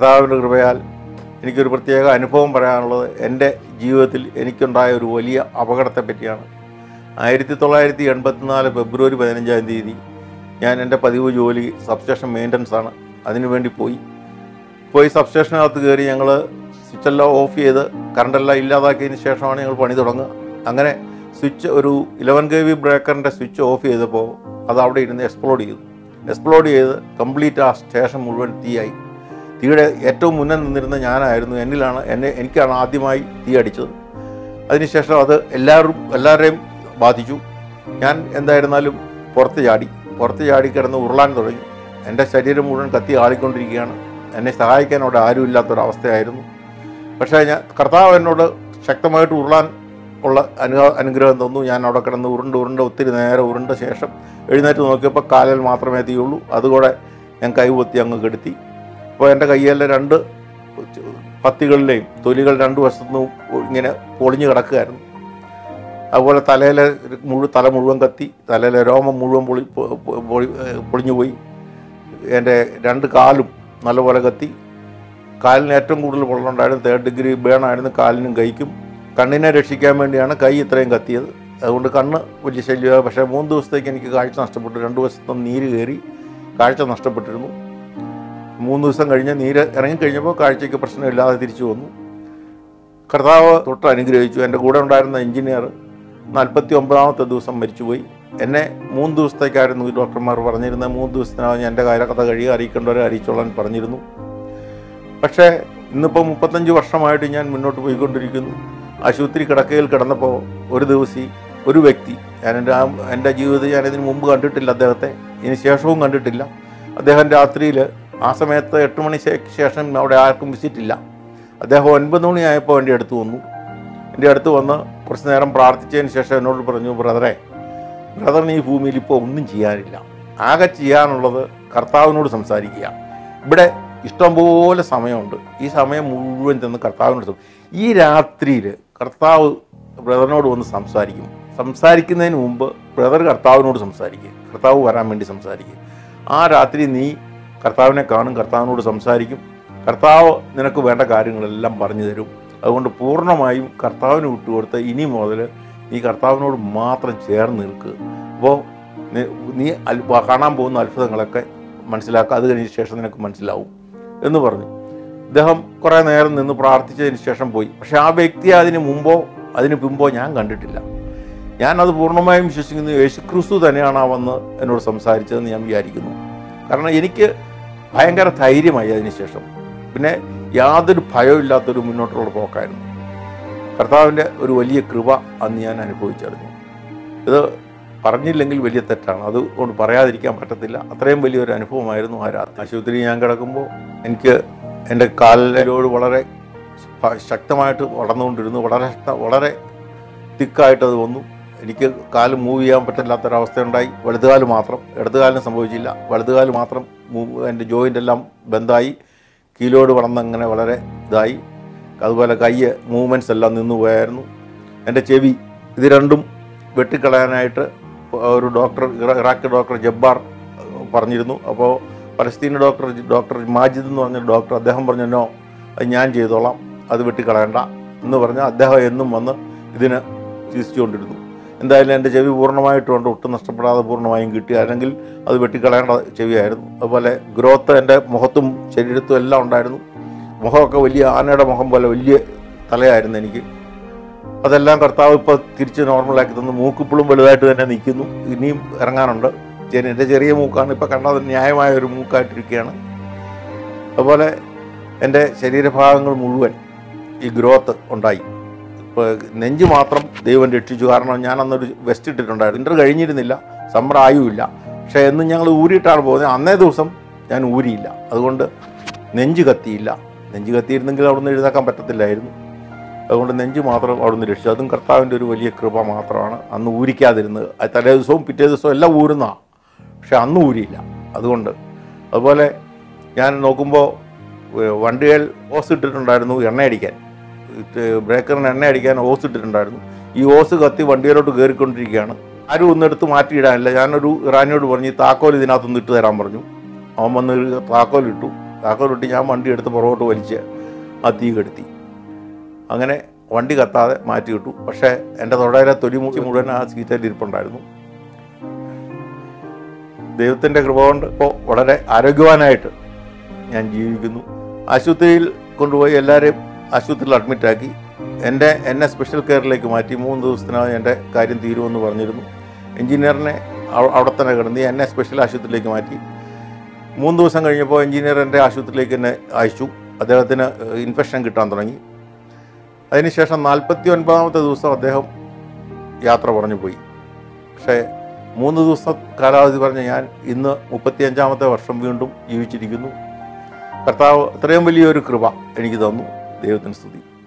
കർത്താവിന്റെ കൃപയാൽ എനിക്കൊരു പ്രത്യേക അനുഭവം പറയാനുള്ളത് എന്റെ ജീവിതത്തിൽ എനിക്കുണ്ടായ ഒരു വലിയ അപകടത്തെ പറ്റിയാണ്. ആയിരത്തി തൊള്ളായിരത്തി എൺപത്തിനാല് ഫെബ്രുവരി പതിനഞ്ചാം തീയതി ഞാൻ എന്റെ പതിവ് ജോലി സബ്സ്റ്റേഷൻ മെയിന്റനൻസ് ആണ്. അതിനു വേണ്ടി പോയി. പോയി സബ്സ്റ്റേഷനകത്ത് കയറി ഞങ്ങൾ സ്വിച്ചെല്ലാം ഓഫ് ചെയ്ത് കറണ്ടെല്ലാം ഇല്ലാതാക്കിയതിന് ശേഷമാണ് ഞങ്ങൾ പണി തുടങ്ങുക. അങ്ങനെ സ്വിച്ച് ഒരു ഇലവൻ കെ വി ബ്രേക്കറിന്റെ സ്വിച്ച് ഓഫ് ചെയ്തപ്പോൾ അത് അവിടെ ഇരുന്ന് എക്സ്പ്ലോഡ് ചെയ്തു. എക്സ്പ്ലോഡ് ചെയ്ത് കംപ്ലീറ്റ് ആ സ്റ്റേഷൻ മുഴുവൻ തീയായി. തീയുടെ ഏറ്റവും മുന്നിൽ നിന്നിരുന്ന ഞാനായിരുന്നു. എന്നിലാണ് എന്നെ എനിക്കാണ് ആദ്യമായി തീ അടിച്ചത്. അതിനുശേഷം അത് എല്ലാവരും എല്ലാവരെയും ബാധിച്ചു. ഞാൻ എന്തായിരുന്നാലും പുറത്ത് ചാടി പുറത്ത് ചാടി കിടന്ന് ഉരുളാൻ തുടങ്ങി. എന്റെ ശരീരം മുഴുവൻ കത്തി ആളിക്കൊണ്ടിരിക്കുകയാണ്. എന്നെ സഹായിക്കാൻ അവിടെ ആരും ഇല്ലാത്തൊരവസ്ഥയായിരുന്നു പക്ഷേ ഞാൻ കർത്താവ് എന്നോട് ശക്തമായിട്ട് ഉരുളാൻ ഉള്ള അനു അനുഗ്രഹം തന്നു. ഞാൻ അവിടെ കിടന്ന് ഉരുണ്ട് ഉരുണ്ട് ഒത്തിരി നേരം ഉരുണ്ട ശേഷം എഴുന്നേറ്റ് നോക്കിയപ്പോൾ കാലിൽ മാത്രമേ തീയുള്ളൂ. അതുകൂടെ ഞാൻ കൈപൊത്തി അങ്ങ് കെടുത്തി. അപ്പോൾ എന്റെ കയ്യിലെ രണ്ട് പത്തികളിലെയും തൊലികൾ രണ്ട് വശത്തുനിന്ന് ഇങ്ങനെ പൊളിഞ്ഞു കിടക്കുകയായിരുന്നു. അതുപോലെ തലയിലെ മുഴുവൻ തല മുഴുവൻ കത്തി തലയിലെ രോമം മുഴുവൻ പൊളി- പൊളിഞ്ഞു പോയി. എന്റെ രണ്ട് കാലും നല്ലപോലെ കത്തി. കാലിന് ഏറ്റവും കൂടുതൽ പൊള്ളുണ്ടായിരുന്നു തേർഡ് ഡിഗ്രി ബേണായിരുന്നു കാലിനും കൈക്കും. കണ്ണിനെ രക്ഷിക്കാൻ വേണ്ടിയാണ് കൈ ഇത്രയും കത്തിയത്. അതുകൊണ്ട് കണ്ണ് വലിയ ശല്യമാണ് പക്ഷേ മൂന്ന് ദിവസത്തേക്ക് എനിക്ക് കാഴ്ച നഷ്ടപ്പെട്ടു. രണ്ട് വശത്തും നീര് കയറി കാഴ്ച നഷ്ടപ്പെട്ടിരുന്നു. മൂന്ന് ദിവസം കഴിഞ്ഞ് നീര് ഇറങ്ങിക്കഴിഞ്ഞപ്പോൾ കാഴ്ചയ്ക്ക് പ്രശ്നമില്ലാതെ തിരിച്ചു വന്നു. കർത്താവ് തൊട്ട് അനുഗ്രഹിച്ചു. എന്റെ കൂടെ ഉണ്ടായിരുന്ന എഞ്ചിനീയർ നാൽപ്പത്തി ഒമ്പതാമത്തെ ദിവസം മരിച്ചുപോയി. എന്നെ മൂന്ന് ദിവസത്തേക്കായിരുന്നു ഈ ഡോക്ടർമാർ പറഞ്ഞിരുന്നത്. മൂന്ന് ദിവസത്തിനകം എന്റെ കാര്യകഥ കഴിയുക അറിയിക്കേണ്ടവരെ അറിയിച്ചോളാൻ പറഞ്ഞിരുന്നു. പക്ഷേ ഇന്നിപ്പോൾ മുപ്പത്തഞ്ച് വർഷമായിട്ട് ഞാൻ മുന്നോട്ട് പോയിക്കൊണ്ടിരിക്കുന്നു. ആശുപത്രി കിടക്കയിൽ കിടന്നപ്പോൾ ഒരു ദിവസം ഒരു വ്യക്തി ഞാൻ എന്റെ എന്റെ ജീവിതത്തിൽ ഞാൻ മുമ്പ് കണ്ടിട്ടില്ല അദ്ദേഹത്തെ. ഇതിന് ശേഷവും കണ്ടിട്ടില്ല. അദ്ദേഹം രാത്രിയിൽ ആ സമയത്ത് എട്ട് മണി ശേഷം അവിടെ ആർക്കും വിസിറ്റ് ഇല്ല. അദ്ദേഹം ഒൻപത് മണിയായപ്പോൾ എന്റെ അടുത്ത് വന്നു. എന്റെ അടുത്ത് വന്ന് കുറച്ച് നേരം പ്രാർത്ഥിച്ചതിന് ശേഷം എന്നോട് പറഞ്ഞു ബ്രദറെ ബ്രദറിന് ഈ ഭൂമിയിൽ ഇപ്പോൾ ഒന്നും ചെയ്യാനില്ല. ആകെ ചെയ്യാനുള്ളത് കർത്താവിനോട് സംസാരിക്കുക. ഇവിടെ ഇഷ്ടംപോലെ സമയമുണ്ട്. ഈ സമയം മുഴുവൻ ചെന്ന് കർത്താവിനോട് ഈ രാത്രിയിൽ കർത്താവ് ബ്രദറിനോട് വന്ന് സംസാരിക്കും. സംസാരിക്കുന്നതിന് മുമ്പ് ബ്രദർ കർത്താവിനോട് സംസാരിക്കുക. കർത്താവ് വരാൻ വേണ്ടി സംസാരിക്കുക. ആ രാത്രി നീ കർത്താവിനെ കാണും കർത്താവിനോട് സംസാരിക്കും. കർത്താവ് നിനക്ക് വേണ്ട കാര്യങ്ങളെല്ലാം പറഞ്ഞു തരും. അതുകൊണ്ട് പൂർണമായും കർത്താവിന് വിട്ടുകൊടുത്ത് ഇനി മുതൽ നീ കർത്താവിനോട് മാത്രം ചേർന്ന് നിൽക്കുക അപ്പോൾ നീ കാണാൻ പോകുന്ന അത്ഭുതങ്ങളൊക്കെ മനസ്സിലാക്കുക. അത് കഴിഞ്ഞ ശേഷം നിനക്ക് മനസ്സിലാവും എന്ന് പറഞ്ഞു. ഇദ്ദേഹം കുറേ നേരം നിന്ന് പ്രാർത്ഥിച്ചതിന് ശേഷം പോയി. പക്ഷെ ആ വ്യക്തി അതിന് മുമ്പോ അതിന് പിമ്പോ ഞാൻ കണ്ടിട്ടില്ല. ഞാനത് പൂർണമായും വിശ്വസിക്കുന്നു. യേശുക്രിസ്തു തന്നെയാണ് ആ വന്ന് എന്നോട് സംസാരിച്ചതെന്ന് ഞാൻ വിചാരിക്കുന്നു. കാരണം എനിക്ക് ഭയങ്കര ധൈര്യമായി അതിനുശേഷം പിന്നെ യാതൊരു ഭയമില്ലാത്തൊരു മുന്നോട്ടുള്ള പോക്കായിരുന്നു. കർത്താവിന്റെ ഒരു വലിയ കൃപ അന്ന് ഞാൻ അനുഭവിച്ചറിഞ്ഞു. ഇത് പറഞ്ഞില്ലെങ്കിൽ വലിയ തെറ്റാണ്. അതുകൊണ്ട് പറയാതിരിക്കാൻ പറ്റത്തില്ല. അത്രയും വലിയൊരു അനുഭവമായിരുന്നു ആ രാത്രി. ആശുപത്രി ഞാൻ കിടക്കുമ്പോൾ എനിക്ക് എന്റെ കാലിലോട് വളരെ ശക്തമായിട്ട് വളർന്നുകൊണ്ടിരുന്നു. വളരെ വളരെ തിക്കായിട്ടത് വന്നു. എനിക്ക് കാൽ മൂവ് ചെയ്യാൻ പറ്റില്ലാത്തൊരവസ്ഥയുണ്ടായി വലതുകാൽ മാത്രം. ഇടതുകാലിന് സംഭവിച്ചില്ല. വലതുകാൽ മാത്രം മൂവ് എന്റെ ജോയിന്റ് എല്ലാം ബന്ധായി. കീലോട് വളർന്നങ്ങനെ വളരെ ഇതായി. അതുപോലെ കൈ മൂവ്മെന്റ്സ് എല്ലാം നിന്നു പോയായിരുന്നു. എന്റെ ചെവി ഇത് രണ്ടും വെട്ടിക്കളയാനായിട്ട് ഒരു ഡോക്ടർ ഇറ- ഇറാഖ് ഡോക്ടർ ജബ്ബാർ പറഞ്ഞിരുന്നു. അപ്പോൾ പലസ്തീൻ ഡോക്ടർ ഡോക്ടർ മാജിദ് എന്ന് പറഞ്ഞ ഡോക്ടർ അദ്ദേഹം പറഞ്ഞു നോ ഞാൻ ചെയ്തോളാം. അത് വെട്ടിക്കളയണ്ട. എന്ന് പറഞ്ഞാൽ അദ്ദേഹം എന്നും വന്ന് ഇതിന് ചികിത്സിച്ചുകൊണ്ടിരുന്നു. എന്തായാലും എന്റെ ചെവി പൂർണമായിട്ടുണ്ട് ഒട്ടും നഷ്ടപ്പെടാതെ പൂർണമായും കിട്ടി. അല്ലെങ്കിൽ അത് വെട്ടിക്കളയേണ്ട ചെവിയായിരുന്നു. അതുപോലെ ഗ്രോത്ത് എന്റെ മുഖത്തും ശരീരത്തും എല്ലാം ഉണ്ടായിരുന്നു. മുഖമൊക്കെ വലിയ ആനയുടെ മുഖം പോലെ വലിയ തലയായിരുന്നു എനിക്ക്. അതെല്ലാം കർത്താവ് ഇപ്പോൾ തിരിച്ച് നോർമലാക്കി തന്നു. മൂക്കിപ്പോഴും വലുതായിട്ട് തന്നെ നിൽക്കുന്നു. ഇനിയും ഇറങ്ങാനുണ്ട്. എന്റെ ചെറിയ മൂക്കാണ്. ഇപ്പോൾ കണ്ടത് ന്യായമായ ഒരു മൂക്കായിട്ടിരിക്കുകയാണ്. അതുപോലെ എന്റെ ശരീരഭാഗങ്ങൾ മുഴുവൻ ഈ ഗ്രോത്ത് ഉണ്ടായി. നെഞ്ച് മാത്രം ദൈവം രക്ഷിച്ചു. കാരണം ഞാൻ അന്നൊരു വെസ്റ്റ് ഇട്ടിട്ടുണ്ടായിരുന്നു. ഇന്റർ കഴിഞ്ഞിരുന്നില്ല. സമ്മർ ആയുമില്ല. പക്ഷേ എന്നും ഞങ്ങൾ ഊരിയിട്ടാണ് പോകുന്നത്. അന്നേ ദിവസം ഞാൻ ഊരിയില്ല. അതുകൊണ്ട് നെഞ്ച് കത്തിയില്ല. നെഞ്ച് കത്തിയിരുന്നെങ്കിൽ അവിടുന്ന് എഴുന്നേക്കാൻ പറ്റത്തില്ലായിരുന്നു. അതുകൊണ്ട് നെഞ്ച് മാത്രം അവിടുന്ന് രക്ഷിച്ചു. അതും കർത്താവിന്റെ ഒരു വലിയ കൃപ മാത്രമാണ് അന്ന് ഊരിക്കാതിരുന്നത്. തലേ ദിവസവും പിറ്റേ ദിവസവും എല്ലാം ഊരുന്നതാണ് പക്ഷെ അന്ന് ഊരിയില്ല. അതുകൊണ്ട് അതുപോലെ ഞാൻ നോക്കുമ്പോൾ വണ്ടികൾ ഓസ് ഇട്ടിട്ടുണ്ടായിരുന്നു എണ്ണയടിക്കാൻ. ബ്രേക്കറിന് എണ്ണ അടിക്കാൻ ഓസ് ഇട്ടിട്ടുണ്ടായിരുന്നു. ഈ ഓസ് കത്തി വണ്ടിയിലോട്ട് കയറിക്കൊണ്ടിരിക്കുകയാണ് ആരും ഒന്നെടുത്ത് മാറ്റിയിടാനില്ല. ഞാനൊരു ഇറാനിയോട് പറഞ്ഞു താക്കോൽ ഇതിനകത്തൊന്ന് ഇട്ട് തരാൻ പറഞ്ഞു. അവൻ വന്ന് താക്കോൽ ഇട്ടു. താക്കോലിട്ട് ഞാൻ വണ്ടി എടുത്ത് പുറകോട്ട് വലിച്ച് ആ തീ കെടുത്തി. അങ്ങനെ വണ്ടി കത്താതെ മാറ്റി കിട്ടു പക്ഷേ എന്റെ തൊടയിലെ തൊലി മുക്കി മുഴുവൻ ആ സീറ്റിൽ ഇരിപ്പുണ്ടായിരുന്നു. ദൈവത്തിന്റെ കൃപ കൊണ്ട് ഇപ്പോൾ വളരെ ആരോഗ്യവാനായിട്ട് ഞാൻ ജീവിക്കുന്നു. ആശുപത്രിയിൽ കൊണ്ടുപോയി എല്ലാവരെയും ആശുപത്രിയിൽ അഡ്മിറ്റാക്കി എന്റെ എന്നെ സ്പെഷ്യൽ കെയറിലേക്ക് മാറ്റി. മൂന്ന് ദിവസത്തിനകം എന്റെ കാര്യം തീരുമെന്ന് പറഞ്ഞിരുന്നു. എഞ്ചിനീയറിനെ അവ- അവിടെ തന്നെ കിടന്ന് എന്നെ സ്പെഷ്യൽ ആശുപത്രിയിലേക്ക് മാറ്റി. മൂന്ന് ദിവസം കഴിഞ്ഞപ്പോൾ എഞ്ചിനീയർ എന്റെ ആശുപത്രിയിലേക്ക് എന്നെ അയച്ചു. അദ്ദേഹത്തിന് ഇൻഫെക്ഷൻ കിട്ടാൻ തുടങ്ങി. അതിനുശേഷം നാൽപ്പത്തി ഒൻപതാമത്തെ ദിവസം അദ്ദേഹം യാത്ര പറഞ്ഞു പോയി. പക്ഷേ മൂന്ന് ദിവസം കാലാവധി പറഞ്ഞ ഞാൻ ഇന്ന് മുപ്പത്തിയഞ്ചാമത്തെ വർഷം വീണ്ടും ജീവിച്ചിരിക്കുന്നു. കർത്താവ് അത്രയും വലിയൊരു കൃപ എനിക്ക് തന്നു. ദൈവത്തിന് സ്തുതി.